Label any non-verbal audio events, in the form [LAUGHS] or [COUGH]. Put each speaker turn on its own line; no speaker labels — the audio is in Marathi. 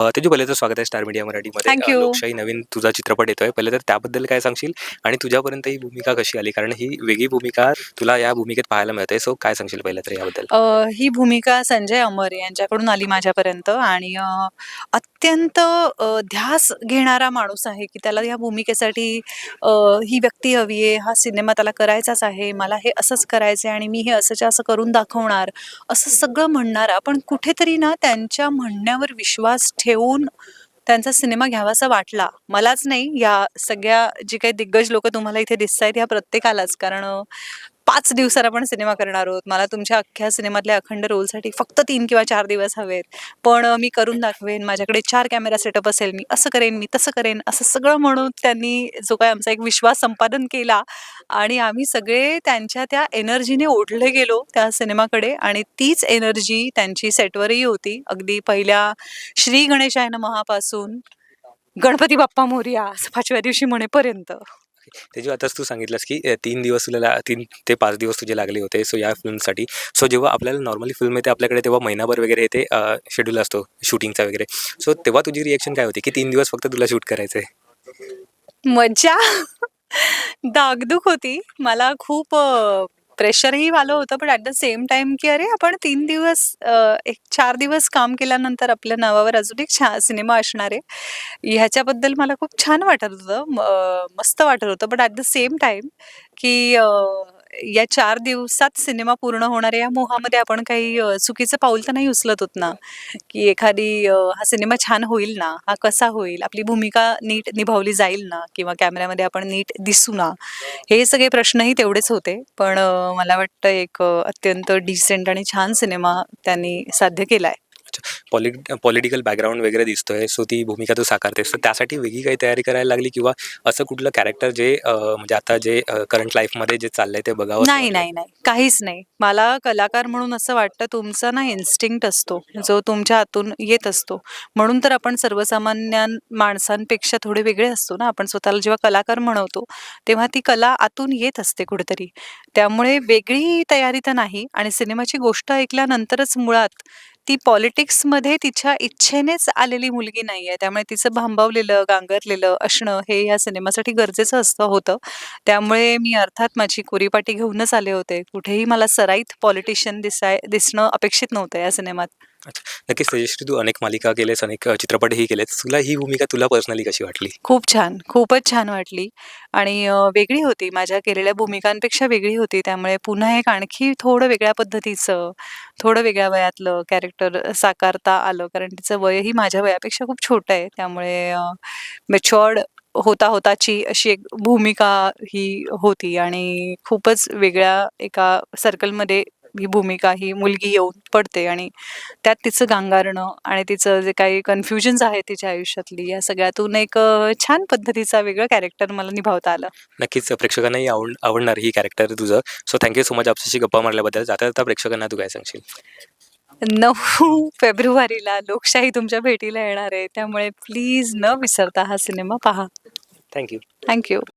अ, तेजू पहिले तर स्वागत आहे स्टार मीडिया मराठीमध्ये. अ,
you.
लोकशाही नवीन तुझा चित्रपट येतोय. पहिले तर त्याबद्दल काय सांगशील? आणि तुझ्यापर्यंत ही भूमिका कशी आली? कारण ही वेगळी भूमिका तुला या भूमिकेत पाहायला मिळते सो काय सांगशील पहिलं तर याबद्दल?
अ, ही भूमिका संजय अमर यांच्याकडून आली माझ्यापर्यंत. आणि अ, अत्यंत अ, ध्यास घेणारा माणूस आहे की त्याला या भूमिकेसाठी अ, ही व्यक्ती हवी आहे. हा सिनेमा त्याला करायचाच आहे. मला हे असंच करायचं आहे आणि मी हे असंच्या असं करून दाखवणार. असं सगळं म्हणणारा. पण कुठेतरी ना त्यांच्या म्हणण्यावर विश्वास ठेवून त्यांचा सिनेमा घ्यावासा वाटला. मलाच नाही. या सगळ्या जी काही दिग्गज लोक तुम्हाला इथे दिसत आहेत ह्या प्रत्येकालाच. कारण पाच दिवसात आपण सिनेमा करणार आहोत. मला तुमच्या अख्ख्या सिनेमातल्या अखंड रोलसाठी फक्त तीन किंवा चार दिवस हवेत. पण मी करून दाखवेन. माझ्याकडे चार कॅमेरा सेटअप असेल. मी असं करेन मी तसं करेन असं सगळं म्हणून त्यांनी जो काय आमचा एक विश्वास संपादन केला आणि आम्ही सगळे त्यांच्या त्या एनर्जीने ओढले गेलो त्या सिनेमाकडे आणि तीच एनर्जी त्यांची सेटवरही होती. अगदी पहिल्या श्री गणेशायन महापासून गणपती बाप्पा मोर्या पाचव्या दिवशी म्हणेपर्यंत
त्याची आताच तू सांगितलंस की तीन दिवस तुला तीन ते पाच दिवस तुझे लागले होते सो या फिल्मसाठी. सो जेव्हा आपल्याला नॉर्मली फिल्म येते आपल्याकडे तेव्हा महिनाभर वगैरे ते शेड्यूल असतो शूटिंगचा वगैरे. सो तेव्हा तुझी रिएक्शन काय होती की तीन दिवस फक्त तुला शूट करायचं आहे
मज्जा. [LAUGHS] दागदुख होती. मला खूप प्रेशरही आलं होतं पण ॲट द सेम टाइम की अरे आपण तीन दिवस एक चार दिवस काम केल्यानंतर आपल्या नावावर अजून एक छान सिनेमा असणार आहे. ह्याच्याबद्दल मला खूप छान वाटत होतं मस्त वाटत होतं but at the same time की या चार दिवसात सिनेमा पूर्ण होणाऱ्या या मोहामध्ये आपण काही चुकीचं पाऊल तर नाही उचलत होत ना? की एखादी हा सिनेमा छान होईल ना? हा कसा होईल? आपली भूमिका नीट निभावली जाईल ना? किंवा कॅमेऱ्यामध्ये आपण नीट दिसू ना? हे सगळे प्रश्नही तेवढेच होते. पण मला वाटतं एक अत्यंत डिसेंट आणि छान सिनेमा त्यांनी साध्य केला आहे
पॉलि पॉलिटिकल बॅकग्राऊंड वगैरे दिसतोय सो ती भूमिका तू साकारतेस तर त्यासाठी वेगळी काही तयारी करायला लागली किंवा असं कुठलं कॅरेक्टर जे म्हणजे आता जे करंट लाईफमध्ये जे चाललंय ते बघावं
नाही नाही नाही. काहीच नाही. मला कलाकार म्हणून असं वाटतं तुमचा ना इन्स्टिंक्ट असतो. जो तुमच्या आतून येत असतो. म्हणून तर आपण सर्वसामान्य माणसांपेक्षा थोडे वेगळे असतो ना. आपण स्वतःला जेव्हा कलाकार म्हणवतो तेव्हा ती कला आतून येत असते कुठेतरी. त्यामुळे वेगळी तयारी तर नाही. आणि सिनेमाची गोष्ट ऐकल्यानंतरच मुळात ती पॉलिटिक्समध्ये तिच्या इच्छेनेच आलेली मुलगी नाही आहे त्यामुळे तिचं भांबावलेलं गांगरलेलं असणं हे या सिनेमासाठी गरजेचं असतं होतं. त्यामुळे मी अर्थात माझी कोरीपाटी घेऊनच आले होते. कुठेही मला सराईत पॉलिटिशियन दिसाय दिसणं अपेक्षित नव्हतं या सिनेमात. अच्छा.
नक्कीच तेजश्री तू अनेक मालिका केलेस अनेक अ, चित्रपटही केलेत तुला ही भूमिका तुला पर्सनली कशी वाटली?
खूप छान खूपच छान वाटली. आणि अ, वेगळी होती. माझ्या केलेल्या भूमिकांपेक्षा वेगळी होती. त्यामुळे पुन्हा एक आणखी थोडं वेगळ्या पद्धतीचं थोडं वेगळ्या वयातलं कॅरेक्टर साकारता आलं. कारण तिचं वयही माझ्या वयापेक्षा खूप छोटं आहे. त्यामुळे मेच्युअर्ड होता होताची अशी एक भूमिका ही होती. आणि खूपच वेगळ्या एका सर्कलमध्ये ही भूमिका ही मुलगी येऊन पडते आणि त्यात तिचं गांगारणं आणि तिचं जे काही कन्फ्युजन्स आहे तिच्या आयुष्यातली या सगळ्यातून एक छान पद्धतीचा वेगळं कॅरेक्टर मला निभावता आलं.
नक्कीच प्रेक्षकांनाही आवड आवडणार ही कॅरेक्टर तुझं. So thank you so much आपल्याशी गप्पा मारल्याबद्दल. जाता जाता प्रेक्षकांना तू काय सांगशील?
नऊ फेब्रुवारीला लोकशाही तुमच्या भेटीला येणार आहे. त्यामुळे प्लीज न विसरता हा सिनेमा पहा.
Thank you
thank you